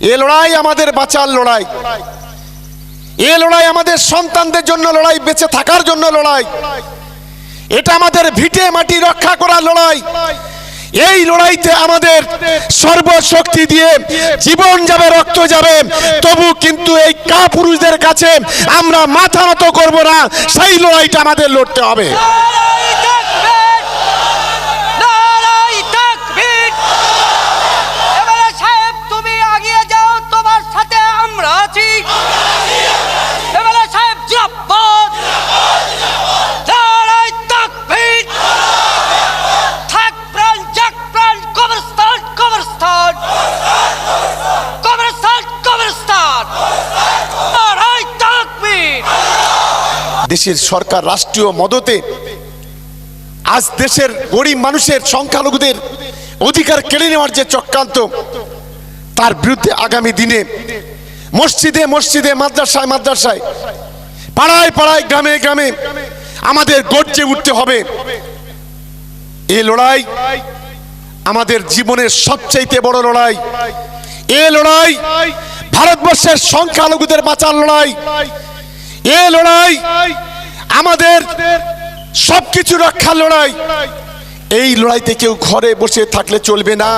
এ লড়াই আমাদের বাঁচার লড়াই। এ লড়াই আমাদের সন্তানদের জন্য লড়াই, বেঁচে থাকার জন্য লড়াই। এটা আমাদের ভিটে মাটি রক্ষা করার লড়াই। এই লড়াইতে আমাদের সর্বশক্তি দিয়ে জীবন যাবে, রক্ত যাবে। তবু কিন্তু এই কা পুরুষদের কাছে আমরা মাথা নত করব না, সেই লড়াইটা আমাদের লড়তে হবে। কবরস্থান দেশের সরকার রাষ্ট্রীয় মদতে আজ দেশের গরিব মানুষের সংখ্যালঘুদের অধিকার কেড়ে নেওয়ার যে চক্রান্ত, তার বিরুদ্ধে আগামী দিনে মসজিদে মসজিদে, মাদ্রাসায় মাদ্রাসায়, পাড়ায় পাড়ায়, গ্রামে গ্রামে আমাদের গর্জে উঠতে হবে। এ লড়াই আমাদের জীবনের সবচাইতে বড় লড়াই। এ লড়াই ভারতবর্ষের সংখ্যালঘুদের বাঁচার লড়াই। এ লড়াই আমাদের সবকিছু রক্ষার লড়াই। এই লড়াইতে কেউ ঘরে বসে থাকলে চলবে না।